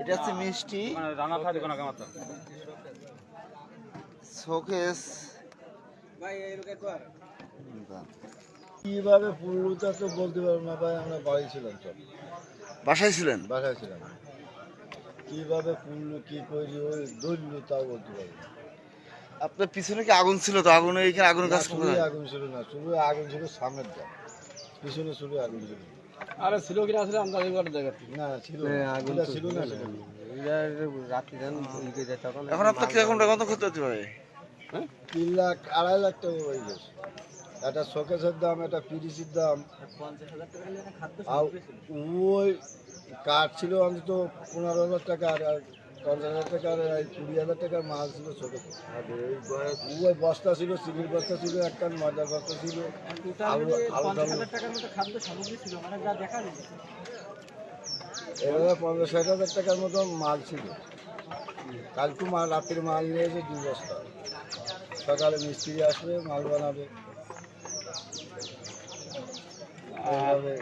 এটা হচ্ছে মিষ্টি। মানে শোকেস। কীভাবে পুরোটা তো বলতে পারব না ভাই আমরা বাড়ি ছিলাম সব। বাসায় ছিলেন? বাসায় ছিলাম। কীভাবে পুরলো কি করি ওই ধরলো তাও বলতে পারব আপনার পিছনে কি আগুন ছিল? তো আগুনে এখানে আগুন কাজ আগুন ছিল না শুরু আগুন ছিল সামনের দিক। পিছনে শুরু আগুন ছিল। না। আরে ছিল কিনা আসলে আমরা এবার জায়গা না ছিল না, ছিল না সেটা। এখন আপনার কীরকম টাকা মতো ক্ষতি হতে পারে? তিন লাখ আড়াই লাখ টাকা হয়ে গেছে। একটা শোকেসের দাম একটা পিরিসির দাম। আর ওই কাঠ ছিল অন্তত পনেরো হাজার টাকা আর পঞ্চাশ হাজার টাকা আর এই কুড়ি হাজার টাকার মাল ছিল ওই বস্তা ছিল বস্তা ছিল একটা বস্তা ছিল। এভাবে পঞ্চাশ ষাট হাজার টাকার মতো মাল ছিল। কালকে মাল রাত্রির মাল নিয়েছে দুই বস্তা। সকালে মিস্ত্রি আসবে মাল বানাবে। এইভাবে